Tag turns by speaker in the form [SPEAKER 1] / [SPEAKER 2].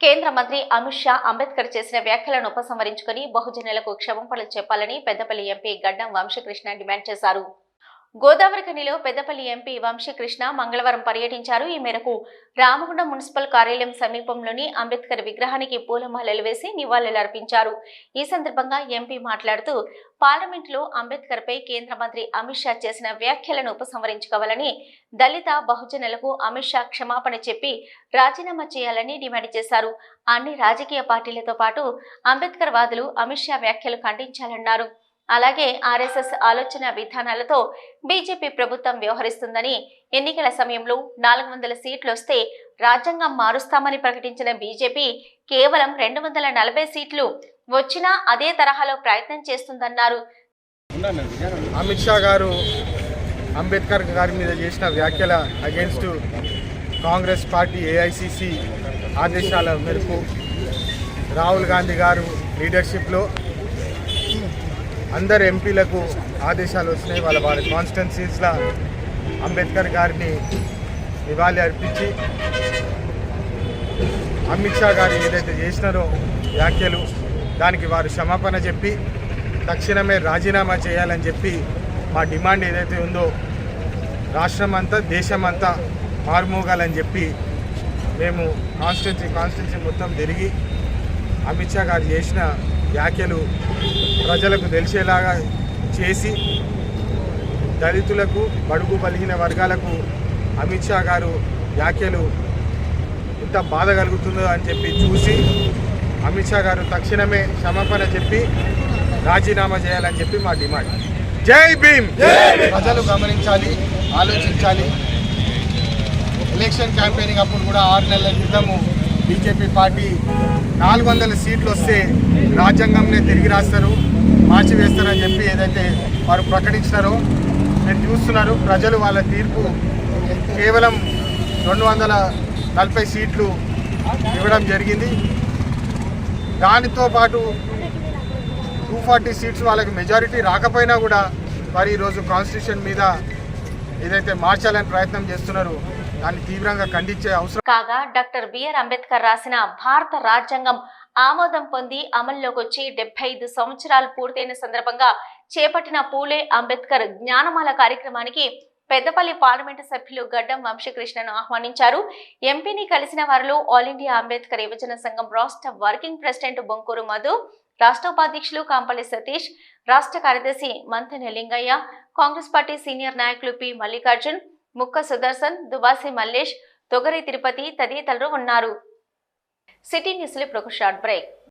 [SPEAKER 1] కేంద్ర మంత్రి అమిత్ షా అంబేద్కర్ చేసిన వ్యాఖ్యలను ఉపసంహరించుకుని బహుజనులకు క్షమాపణలు చెప్పాలని పెద్దపల్లి ఎంపీ గడ్డం వంశకృష్ణ డిమాండ్ చేశారు. గోదావరిఖనిలో పెద్దపల్లి ఎంపీ వంశీకృష్ణ మంగళవారం పర్యటించారు. ఈ మేరకు రామగుండం మున్సిపల్ కార్యాలయం సమీపంలోని అంబేద్కర్ విగ్రహానికి పూలమాలలు వేసి నివాళులర్పించారు ఈ సందర్భంగా ఎంపీ మాట్లాడుతూ పార్లమెంటులో అంబేద్కర్పై కేంద్ర మంత్రి అమిత్ షా చేసిన వ్యాఖ్యలను ఉపసంహరించుకోవాలని దళిత బహుజనులకు అమిత్ షా క్షమాపణ చెప్పి రాజీనామా చేయాలని డిమాండ్ చేశారు. అన్ని రాజకీయ పార్టీలతో పాటు అంబేద్కర్ వాదులు అమిత్ షా వ్యాఖ్యలు ఖండించాలన్నారు. అలాగే ఆర్ఎస్ఎస్ ఆలోచన విధానాలతో బీజేపీ ప్రభుత్వం వ్యవహరిస్తుందని ఎన్నికల సమయంలో నాలుగు వందల సీట్లు వస్తే రాజ్యాంగం మారుస్తామని ప్రకటించిన బీజేపీ కేవలం రెండు వందల నలభై సీట్లు వచ్చినా అదే తరహాలో ప్రయత్నం చేస్తుందన్నారు.
[SPEAKER 2] అమిత్ షా గారు అంబేద్కర్ గారి మీద చేసిన వ్యాఖ్యల అగేన్స్ట్ కాంగ్రెస్ పార్టీ ఏఐసిసి ఆదేశాల మేరకు రాహుల్ గాంధీ గారు లీడర్షిప్లో అందరు ఎంపీలకు ఆదేశాలు వస్తున్నాయి. వాళ్ళ వాళ్ళ కాన్స్టిట్యున్సీస్లో అంబేద్కర్ గారిని నివాళి అర్పించి అమిత్ షా గారు ఏదైతే చేసినారో వ్యాఖ్యలు దానికి వారు క్షమాపణ చెప్పి తక్షణమే రాజీనామా చేయాలని చెప్పి మా డిమాండ్ ఏదైతే ఉందో రాష్ట్రం అంతా దేశం అంతా మారుమోగాలని చెప్పి మేము కాన్స్టిట్యున్సీ కాన్స్టిట్యున్సీ మొత్తం తిరిగి అమిత్ షా గారు చేసిన వ్యాఖ్యలు ప్రజలకు తెలిసేలాగా చేసి దళితులకు బడుగు బలిగిన వర్గాలకు అమిత్ షా గారు వ్యాఖ్యలు ఎంత బాధ కలుగుతుందో అని చెప్పి చూసి అమిత్ షా గారు తక్షణమే క్షమాపణ చెప్పి రాజీనామా చేయాలని చెప్పి మా డిమాండ్. జై భీమ్! ప్రజలు గమనించాలి ఆలోచించాలి. ఎలక్షన్ క్యాంపెయినింగ్ అప్పుడు కూడా ఆరు నెలల క్రితము బీజేపీ పార్టీ నాలుగు వందల సీట్లు వస్తే రాజ్యాంగంనే తిరిగి రాస్తారు. మార్చి వేస్తారని చెప్పి ఏదైతే వారు ప్రకటించినారో నేను చూస్తున్నారు ప్రజలు వాళ్ళ తీర్పు కేవలం రెండు వందల నలభై సీట్లు ఇవ్వడం జరిగింది. దానితో పాటు టూ ఫార్టీ సీట్స్ వాళ్ళకి మెజారిటీ రాకపోయినా కూడా వారు ఈరోజు కాన్స్టిట్యూషన్ మీద ఏదైతే మార్చాలని ప్రయత్నం చేస్తున్నారో దాన్ని తీవ్రంగా ఖండించే అవసరం
[SPEAKER 1] కాగా డాక్టర్ బిఆర్ అంబేద్కర్ రాసిన భారత రాజ్యాంగం ఆమోదం పొంది అమల్లోకి వచ్చి డెబ్బై ఐదు సంవత్సరాలు పూర్తయిన సందర్భంగా చేపట్టిన పూలే అంబేద్కర్ జ్ఞానమాల కార్యక్రమానికి పెద్దపల్లి పార్లమెంటు సభ్యులు గడ్డం వంశీకృష్ణను ఆహ్వానించారు. ఎంపీని కలిసిన వారిలో ఆల్ ఇండియా అంబేద్కర్ యువజన సంఘం రాష్ట్ర వర్కింగ్ ప్రెసిడెంట్ బొంకూరు మధు రాష్ట్ర ఉపాధ్యక్షులు కాంపల్లి సతీష్ రాష్ట్ర కార్యదర్శి మంతెన లింగయ్య కాంగ్రెస్ పార్టీ సీనియర్ నాయకులు పి మల్లికార్జున్ ముక్క సుదర్శన్ దుబాసి మల్లేష్ తొగరి తిరుపతి తదితరులు ఉన్నారు. సిటీ న్యూస్లో ఇప్పుడు ఒక షార్ట్ బ్రేక్.